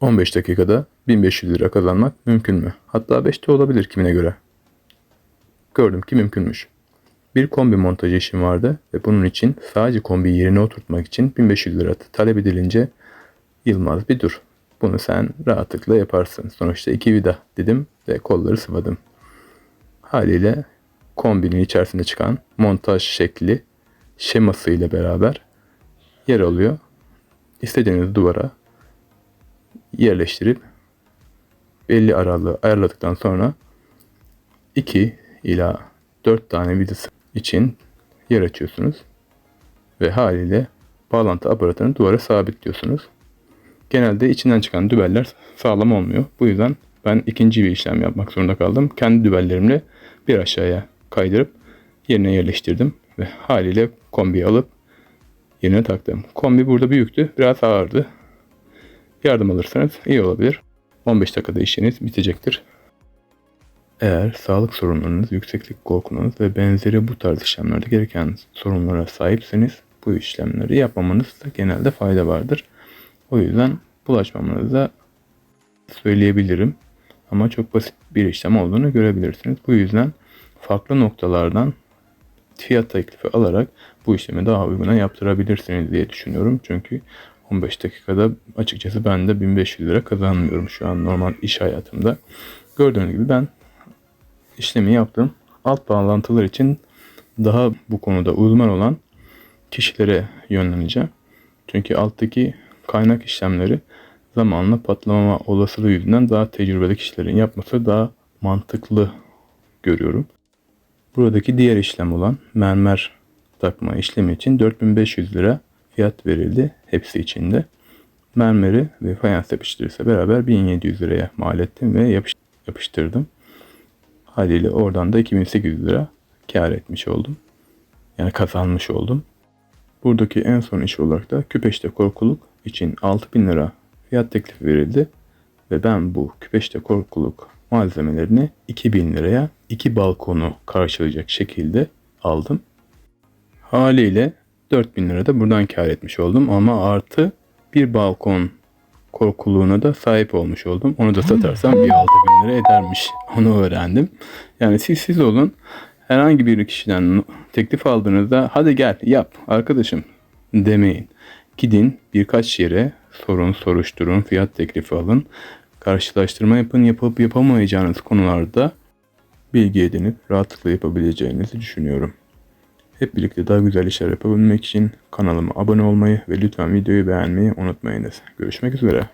15 dakikada 1500 lira kazanmak mümkün mü? Hatta 5'te olabilir kimine göre. Gördüm ki mümkünmüş. Bir kombi montajı işim vardı ve bunun için sadece kombiyi yerine oturtmak için 1500 lira talep edilince Yılmaz bir dur. Bunu sen rahatlıkla yaparsın. Sonuçta iki vida dedim ve kolları sıvadım. Haliyle kombinin içerisinde çıkan montaj şekli şeması ile beraber yer alıyor. İstediğiniz duvara yerleştirip belli aralığı ayarladıktan sonra 2 ila 4 tane vidası için yer açıyorsunuz ve haliyle bağlantı aparatını duvara sabitliyorsunuz. Genelde içinden çıkan dübeller sağlam olmuyor. Bu yüzden ben ikinci bir işlem yapmak zorunda kaldım. Kendi dübellerimle bir aşağıya kaydırıp yerine yerleştirdim ve haliyle kombiyi alıp yerine taktım. Kombi burada büyüktü, biraz ağırdı. Yardım alırsanız iyi olabilir. 15 dakikada işiniz bitecektir. Eğer sağlık sorunlarınız, yükseklik korkunuz ve benzeri bu tarz işlemlerde gereken sorunlara sahipseniz bu işlemleri yapmamanızda genelde fayda vardır. O yüzden bulaşmamanızı söyleyebilirim. Ama çok basit bir işlem olduğunu görebilirsiniz. Bu yüzden farklı noktalardan fiyat teklifi alarak bu işlemi daha uyguna yaptırabilirsiniz diye düşünüyorum. Çünkü 15 dakikada açıkçası ben de 1500 lira kazanmıyorum şu an normal iş hayatımda. Gördüğünüz gibi ben işlemi yaptım. Alt bağlantılar için daha bu konuda uzman olan kişilere yönleneceğim. Çünkü alttaki kaynak işlemleri zamanla patlama olasılığı yüzünden daha tecrübeli kişilerin yapması daha mantıklı görüyorum. Buradaki diğer işlem olan mermer takma işlemi için 4500 lira fiyat verildi hepsi içinde. Mermeri ve fayans yapıştırırsa beraber 1700 liraya mal ettim ve yapış- yapıştırdım. Haliyle oradan da 2800 lira kar etmiş oldum. Yani kazanmış oldum. Buradaki en son iş olarak da küpeşte korkuluk için 6000 lira fiyat teklifi verildi. Ve ben bu küpeşte korkuluk malzemelerini 2000 liraya iki balkonu karşılayacak şekilde aldım. Haliyle 4000 lira da buradan kar etmiş oldum ama artı bir balkon korkuluğuna da sahip olmuş oldum. Onu da satarsam bir 6000 lira edermiş. Onu öğrendim. Yani siz siz olun. Herhangi bir kişiden teklif aldığınızda hadi gel yap arkadaşım demeyin. Gidin birkaç yere sorun soruşturun fiyat teklifi alın. Karşılaştırma yapın yapıp yapamayacağınız konularda bilgi edinip rahatlıkla yapabileceğinizi düşünüyorum. Hep birlikte daha güzel işler yapabilmek için kanalıma abone olmayı ve lütfen videoyu beğenmeyi unutmayınız. Görüşmek üzere.